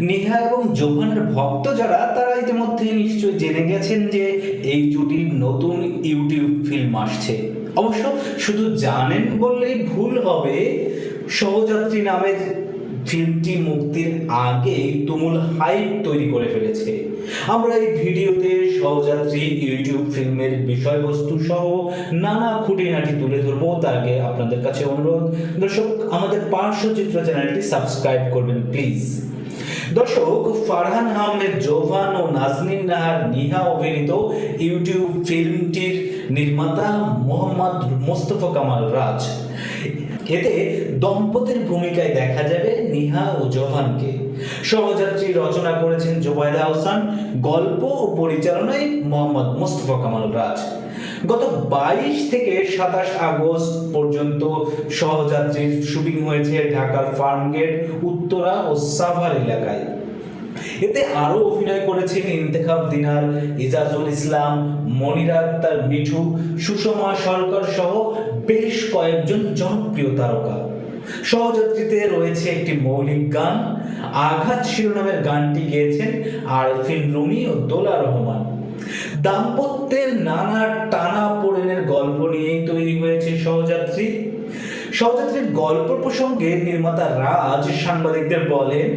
নেহা এবং জোহানের ভক্ত যারা, তারা ইতিমধ্যে নিশ্চয়ই জেনে গেছেন যে এই জুটির নতুন ইউটিউব ফিল্ম আসছে। অবশ্য শুধু জানেন বললেই ভুল হবে, সহযাত্রী নামের ফিল্মটি মুক্তির আগে তুমুল হাইপ তৈরি করে ফেলেছে। আমরা এই ভিডিওতে সহযাত্রী, ইউটিউব ফিল্মের বিষয়বস্তু সহ নানা খুঁটিনাটি তুলে ধরবো। তার আগে আপনাদের কাছে অনুরোধ, দর্শক, আমাদের পার্শ্বচিত্র চ্যানেলটি সাবস্ক্রাইব করবেন, প্লিজ। দর্শক, ফারহান আহমেদ জোভান ও নাজনীন নাহার নিহা অভিনীত ইউটিউব ফিল্মটির নির্মাতা মোহাম্মদ মোস্তফা কামাল রাজ। এতে দম্পতির ভূমিকায় দেখা যাবে নিহা ও জোভানকে সহযাত্রী রচনা করেছেন জোবায়দা হোসেন গল্প ও পরিচালনায় মোহাম্মদ মোস্তফা কামাল রাজ। গত বাইশ থেকে সাতাশ আগস্ট পর্যন্ত সহযাত্রীর শুটিং হয়েছে ঢাকার ফার্মগেট, উত্তরা ও সাভার এলাকায়। এতে আরও অভিনয় করেছেন ইন্তেখাব দিনার ইজাজুল ইসলাম, মনিরা আক্তার মিঠু, সুষমা সরকার সহ বেশ কয়েকজন জনপ্রিয় তারকা। সহযাত্রীতে রয়েছে একটি মৌলিক গান। আঘাত শিরোনামের গানটি গেয়েছেন আরফিন রুমি ও দোলা রহমান। দাম্পত্যের নানা টানা পোড়েনের গল্প নিয়েই তৈরি হয়েছে সহযাত্রী। সহযাত্রীর গল্প প্রসঙ্গে নির্মাতা রাজ সাংবাদিকদের বলেন,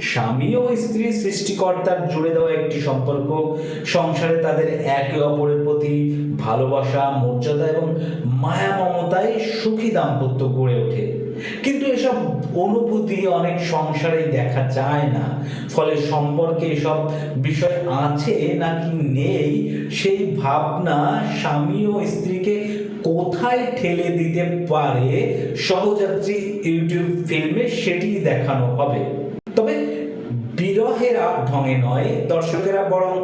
স্বামী ও স্ত্রী সৃষ্টিকর্তার জুড়ে দেওয়া একটি সম্পর্ক, সংসারে তাদের একে অপরের প্রতি ভালোবাসা, মর্যাদা এবং মায়া মমতায় সুখী দাম্পত্য গড়ে ওঠে। অনুভূতি অনেক সংসারে দেখা যায় না। ফলে সম্পর্কে এসব বিষয় আছে নাকি নেই, সেই ভাবনা স্বামী ও স্ত্রীকে কোথায় ঠেলে দিতে পারে সহযাত্রী ইউটিউব ফিল্মে সেটি দেখানো হবে। তবে বিরহের ঢঙে নয়, দর্শকেরা বরং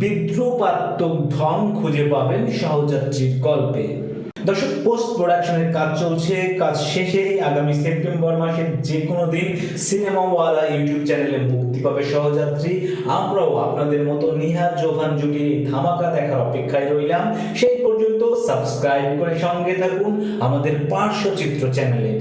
বিদ্রুপাত্মক ঢং খুঁজে পাবেন সহযাত্রীর গল্পে। দর্শক পোস্ট প্রোডাকশনের কাজ চলছে, কাজ শেষে আগামী সেপ্টেম্বর মাসের যে কোনো দিন সিনেমাওয়ালা ইউটিউব চ্যানেলে মুক্তি পাবে সহযাত্রী। আমরাও আপনাদের মতো নিহার জোভান জুটি ধামাকা দেখার অপেক্ষায় রইলাম। সেই পর্যন্ত সাবস্ক্রাইব করে সঙ্গে থাকুন আমাদের পার্শ্বচিত্র চ্যানেলের